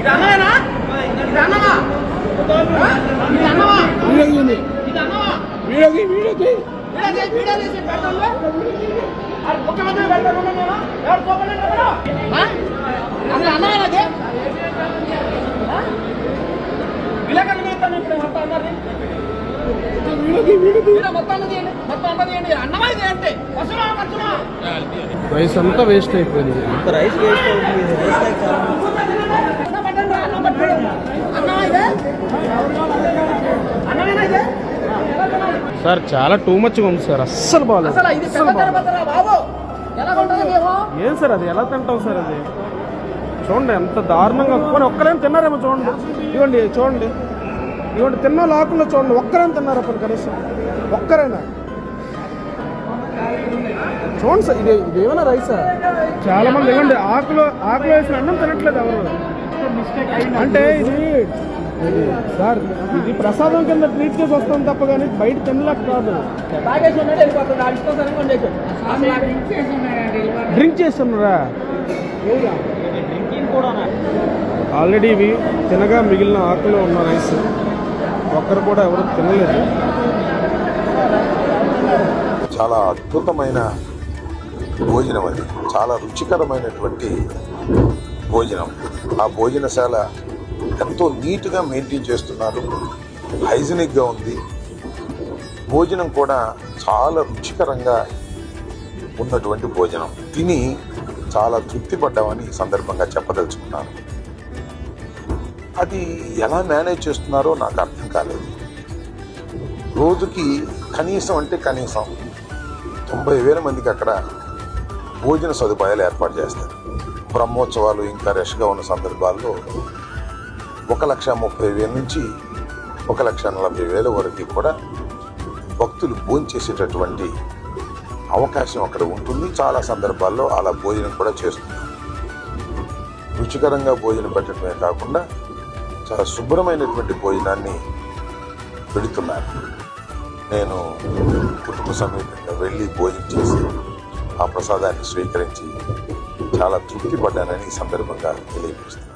ఇది అన్నమేనా ఇది అన్నమా ఆ? ఇది వీడియో పెడతాను. అది ముఖ్యమంత్రి పెడతాను నేను. ఎవరు కదా? అసలు అది? విలేకరులు పెడతాను ఇప్పుడు మొత్తం అన్నది రైస్ అంతా వేస్ట్ అయిపోయింది. రైస్ వేస్ట్ అవుతుంది సార్ చాలా టూ మచ్గా ఉంది సార్ అస్సలు బాగాలేదు అసలు ఇది పెద్ద తిరుపతిరా బాబు. ఎలా ఉంటుంది మేము ఏం సార్ అది? ఎలా తింటాం సార్ అది? చూడండి ఎంత దారుణంగా పోనీ ఒక్కరేం తిన్నారేమో చూడండి. ఇవ్వండి చూడండి. ఇవ్వండి తిన్న లోకంలో చూడండి ఒక్కరేం తిన్నారు అప్పుడు కనీసం? ఒక్కరైనా? చూడండి సార్ ఇది ఇది ఏమైనా రైసా? చాలా మంది ఇవ్వండి ఆకులు ఆకులు వేసిన అన్నం తినట్లేదు ఎవరు. అంటే ఇది సార్ ఇది ప్రసాదం కింద ట్రీట్ చేసి వస్తాం తప్ప కానీ బయట తినలేక కాదు. డ్రింక్ చేస్తున్నారా? ఆల్రెడీ ఇవి తినగా మిగిలిన ఆకులో ఉన్న రైస్ ఒక్కరు కూడా ఎవరు తినలేదు. చాలా అద్భుతమైన భోజనం అది. చాలా రుచికరమైనటువంటి భోజనం. ఆ భోజనశాల ఎంతో నీట్గా మెయింటైన్ చేస్తున్నారు. హైజీనిక్గా ఉంది. భోజనం కూడా చాలా రుచికరంగా ఉన్నటువంటి భోజనం. తిని చాలా తృప్తి పడ్డామని ఈ సందర్భంగా చెప్పదలుచుకున్నాను. అది ఎలా మేనేజ్ చేస్తున్నారో నాకు అర్థం కాలేదు. రోజుకి కనీసం అంటే కనీసం తొంభై వేల మందికి అక్కడ భోజన సదుపాయాలు ఏర్పాటు చేస్తారు. బ్రహ్మోత్సవాలు ఇంకా రష్గా ఉన్న సందర్భాల్లో ఒక లక్ష ముప్పై వేల నుంచి ఒక లక్ష నలభై వేల వరకు కూడా భక్తులు భోంచేసేటటువంటి అవకాశం అక్కడ ఉంటుంది. చాలా సందర్భాల్లో అలా భోజనం కూడా చేస్తున్నారు. రుచికరంగా భోజనం పెట్టడమే కాకుండా చాలా శుభ్రమైనటువంటి భోజనాన్ని పెడుతున్నారు. నేను కుటుంబ సమేతంగా వెళ్ళి భోజనం చేసి ఆ ప్రసాదాన్ని స్వీకరించి చాలా తృప్తి పడ్డానని ఈ సందర్భంగా తెలియపరుస్తాను